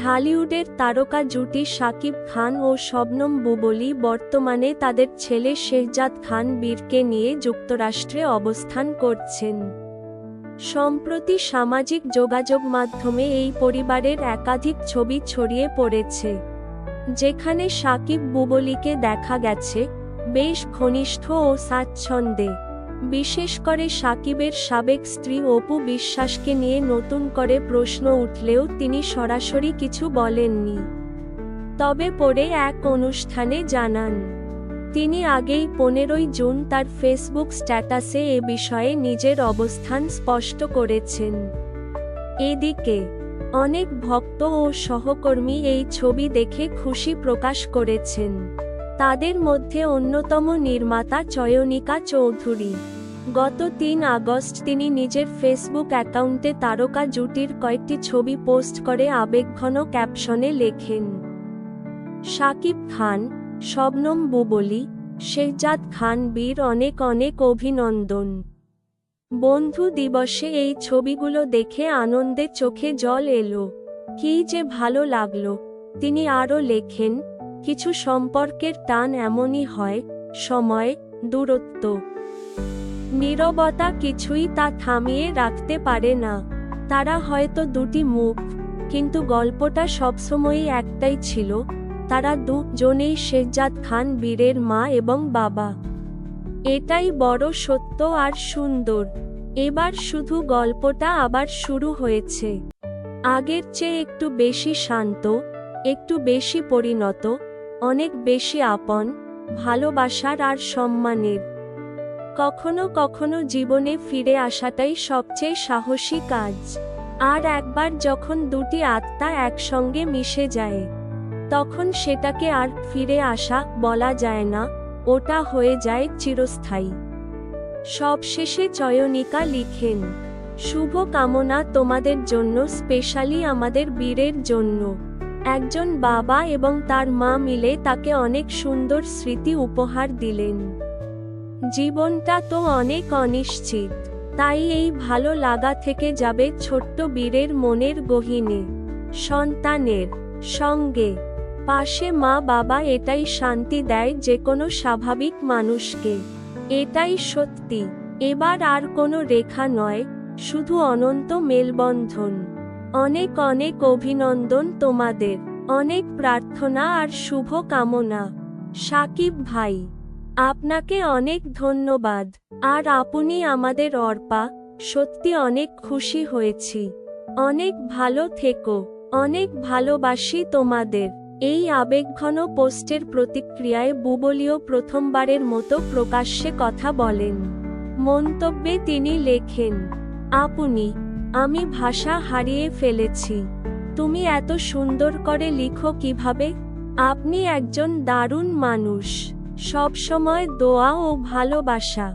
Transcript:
ঢালিউডের তারকা জুটি শাকিব খান ও শবনম বুবলি বর্তমানে তাদের ছেলে শেহজাদ খান বীরকে নিয়ে যুক্তরাষ্ট্রে অবস্থান করছেন। সম্প্রতি সামাজিক যোগাযোগ মাধ্যমে এই পরিবারের একাধিক ছবি ছড়িয়ে পড়েছে, যেখানে সাকিব বুবলিকে দেখা গেছে, বেশ ঘনিষ্ঠ ও স্বাচ্ছন্দ্যে। বিশেষ করে সাকিবের সাবেক স্ত্রী অপু বিশ্বাসকে নিয়ে নতুন করে প্রশ্ন উঠলেও তিনি সরাসরি কিছু বলেননি। তবে পরে এক অনুষ্ঠানে জানান, তিনি আগেই পনেরোই জুন তার ফেসবুক স্ট্যাটাসে এ বিষয়ে নিজের অবস্থান স্পষ্ট করেছেন। এদিকে, অনেক ভক্ত ও সহকর্মী এই ছবি দেখে খুশি প্রকাশ করেছেন। তাদের মধ্যে অন্যতম নির্মাতা চয়নিকা চৌধুরী। গত তিন আগস্ট তিনি নিজের ফেসবুক অ্যাকাউন্টে তারকা জুটির কয়েকটি ছবি পোস্ট করে আবেগঘন ক্যাপশনে লেখেন, শাকিব খান, শবনম বুবলি, শেহজাদ খান বীর অনেক অনেক অভিনন্দন। বন্ধু দিবসে এই ছবিগুলো দেখে আনন্দে চোখে জল এলো। কী যে ভালো লাগল। তিনি আরও লেখেন কিছু সম্পর্কের টান এমনই হয়, সময়, দূরত্ব। নীরবতা কিছুই তা থামিয়ে রাখতে পারে না। তারা হয়তো দুটি মুখ, কিন্তু গল্পটা সবসময়ই একটাই ছিল, তারা দুজনেই শেহজাদ খান বীরের মা এবং বাবা। এটাই বড় সত্য আর সুন্দর। এবার শুধু গল্পটা আবার শুরু হয়েছে। আগের চেয়ে একটু বেশি শান্ত, একটু বেশি পরিণত অনেক বেশি আপন, ভালোবাসার আর সম্মানের। কখনো কখনো জীবনে ফিরে আসাটাই সবচেয়ে সাহসী কাজ। আর একবার যখন দুটি আত্মা একসঙ্গে মিশে যায়, তখন সেটাকে আর ফিরে আসা বলা যায় না, ওটা হয়ে যায় চিরস্থায়ী। সবশেষে চয়নিকা লিখেন শুভ কামনা তোমাদের জন্য, স্পেশালি আমাদের বীরের জন্য। একজন বাবা এবং তার মা মিলে তাকে অনেক সুন্দর স্মৃতি উপহার দিলেন। জীবনটা তো অনেক অনিশ্চিত, তাই এই ভালো লাগা থেকে যাবে ছোট্ট বীরের মনের গহিনে, সন্তানের সঙ্গে। পাশে মা বাবা এটাই শান্তি দেয় যে কোনো স্বাভাবিক মানুষকে। এটাই সত্যি, এবার আর কোনো রেখা নয়, শুধু অনন্ত মেলবন্ধন। অনেক অনেক অভিনন্দন তোমাদের। অনেক প্রার্থনা আর শুভ কামনা সাকিব ভাই, আপনাকে অনেক ধন্যবাদ। আর আপনি আমাদের অর্পা, সত্যি অনেক খুশি হয়েছি। অনেক ভালো থেকো। অনেক ভালোবাসি তোমাদের। এই আবেগঘন পোস্টের প্রতিক্রিয়ায় বুবলিও প্রথমবারের মতো প্রকাশ্যে কথা বলেন। মন্তব্যে তিনি লেখেন, আপনি আমি ভাষা হারিয়ে ফেলেছি। তুমি এত সুন্দর করে লিখো কীভাবে? আপনি একজন দারুণ মানুষ। সবসময় দোয়া ও ভালোবাসা।